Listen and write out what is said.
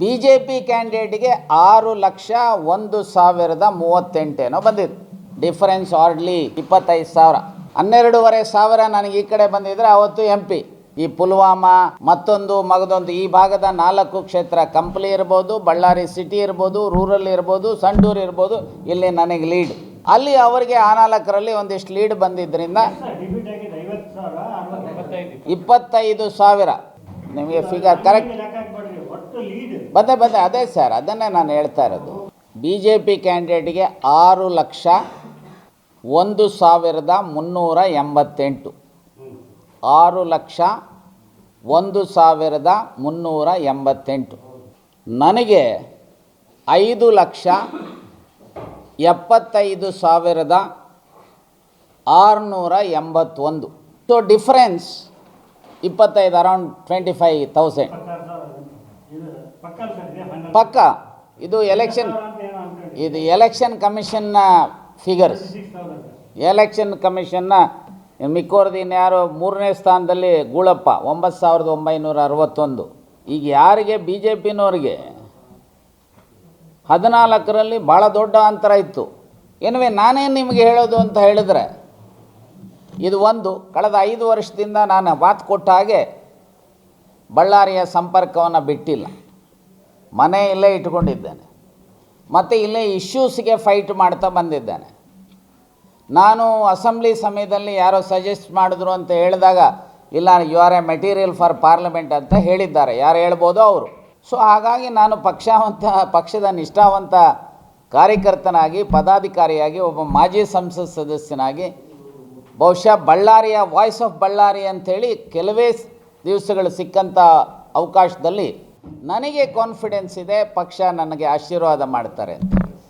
B J P ಕ್ಯಾಂಡಿಡೇಟ್ಗೆ ಆರು ಲಕ್ಷ ಒಂದು ಸಾವಿರದ ಮೂವತ್ತೆಂಟೇನೋ ಬಂದಿದೆ. ಡಿಫರೆನ್ಸ್ ಆರ್ಡ್ಲಿ ಇಪ್ಪತ್ತೈದು ಸಾವಿರ. ಹನ್ನೆರಡೂವರೆ ಸಾವಿರ ನನಗೆ ಈ ಕಡೆ ಬಂದಿದ್ರೆ ಅವತ್ತು ಎಂ ಪಿ ಈ ಪುಲ್ವಾಮಾ, ಮತ್ತೊಂದು ಮಗದೊಂದು ಈ ಭಾಗದ ನಾಲ್ಕು ಕ್ಷೇತ್ರ. ಕಂಪ್ಲಿ ಇರ್ಬೋದು, ಬಳ್ಳಾರಿ ಸಿಟಿ ಇರ್ಬೋದು, ರೂರಲ್ ಇರ್ಬೋದು, ಸಂಡೂರು ಇರ್ಬೋದು, ಇಲ್ಲಿ ನನಗೆ ಲೀಡ್. ಅಲ್ಲಿ ಅವರಿಗೆ ಆ ನಾಲ್ಕರಲ್ಲಿ ಒಂದಿಷ್ಟು ಲೀಡ್ ಬಂದಿದ್ದರಿಂದ ಇಪ್ಪತ್ತೈದು ಸಾವಿರ. ನಿಮಗೆ ಫಿಗರ್ ಕರೆಕ್ಟ್ ಬದ, ಬಂದೆ, ಅದೇ ಸರ್, ಅದನ್ನೇ ನಾನು ಹೇಳ್ತಾ ಇರೋದು. ಬಿ ಜೆ ಪಿ ಕ್ಯಾಂಡಿಡೇಟ್ಗೆ ಆರು ಲಕ್ಷ ಒಂದು ಸಾವಿರದ ಮುನ್ನೂರ ಎಂಬತ್ತೆಂಟು. ಆರು ಲಕ್ಷ ಒಂದು ಸಾವಿರದ ಮುನ್ನೂರ ಎಂಬತ್ತೆಂಟು. ನನಗೆ ಐದು ಲಕ್ಷ ಎಪ್ಪತ್ತೈದು ಸಾವಿರದ ಆರುನೂರ ಎಂಬತ್ತೊಂದು. ಸೊ ಡಿಫ್ರೆನ್ಸ್ ಇಪ್ಪತ್ತೈದು ಅರೌಂಡ್ ಟ್ವೆಂಟಿ ಫೈವ್ ತೌಸಂಡ್ ಇಪ್ಪತ್ತಾರು ಸಾವಿರ ಇದು ಪಕ್ಕ ಸರ್ ಇದೆ ಹನ್ನೊಂದು ಪಕ್ಕ, ಇದು ಎಲೆಕ್ಷನ್ ಇದು ಎಲೆಕ್ಷನ್ ಕಮಿಷನ್ನ ಫಿಗರ್ಸ್ ಎಲೆಕ್ಷನ್ ಕಮಿಷನ್ನ ಮಿಕ್ಕೋರ್ದು ಯಾರು? ಮೂರನೇ ಸ್ಥಾನದಲ್ಲಿ ಗೂಳಪ್ಪ, ಒಂಬತ್ತು ಸಾವಿರದ ಒಂಬೈನೂರ ಅರವತ್ತೊಂದು. ಈಗ ಯಾರಿಗೆ? ಬಿ ಜೆ ಪಿನವ್ರಿಗೆ ಹದಿನಾಲ್ಕರಲ್ಲಿ ಭಾಳ ದೊಡ್ಡ ಅಂತರ ಇತ್ತು. ಏನುವೆ ನಾನೇನು ನಿಮಗೆ ಹೇಳೋದು ಅಂತ ಹೇಳಿದ್ರೆ, ಇದು ಒಂದು, ಕಳೆದ ಐದು ವರ್ಷದಿಂದ ನಾನು ಮಾತು ಕೊಟ್ಟ ಹಾಗೆ ಬಳ್ಳಾರಿಯ ಸಂಪರ್ಕವನ್ನು ಬಿಟ್ಟಿಲ್ಲ. ಮನೆ ಇಲ್ಲೇ ಇಟ್ಕೊಂಡಿದ್ದೇನೆ. ಮತ್ತು ಇಲ್ಲೇ ಇಶ್ಯೂಸ್ಗೆ ಫೈಟ್ ಮಾಡ್ತಾ ಬಂದಿದ್ದೇನೆ. ನಾನು ಅಸೆಂಬ್ಲಿ ಸಮಯದಲ್ಲಿ ಯಾರೋ ಸಜೆಸ್ಟ್ ಮಾಡಿದ್ರು ಅಂತ ಹೇಳಿದಾಗ, ಇಲ್ಲ you are a material for parliament ಅಂತ ಹೇಳಿದ್ದಾರೆ. ಯಾರು ಹೇಳ್ಬೋದು? ಅವರು. ಸೊ ಹಾಗಾಗಿ ನಾನು ಪಕ್ಷವಂತ, ಪಕ್ಷದ ನಿಷ್ಠಾವಂತ ಕಾರ್ಯಕರ್ತನಾಗಿ, ಪದಾಧಿಕಾರಿಯಾಗಿ, ಒಬ್ಬ ಮಾಜಿ ಸಂಸತ್ ಸದಸ್ಯನಾಗಿ, ಬಹುಶಃ ಬಳ್ಳಾರಿಯ ವಾಯ್ಸ್ ಆಫ್ ಬಳ್ಳಾರಿ ಅಂಥೇಳಿ ಕೆಲವೇ ದಿವಸಗಳು ಸಿಕ್ಕಂಥ ಅವಕಾಶದಲ್ಲಿ ನನಗೆ ಕಾನ್ಫಿಡೆನ್ಸ್ ಇದೆ ಪಕ್ಷ ನನಗೆ ಆಶೀರ್ವಾದ ಮಾಡ್ತಾರೆ ಅಂತ.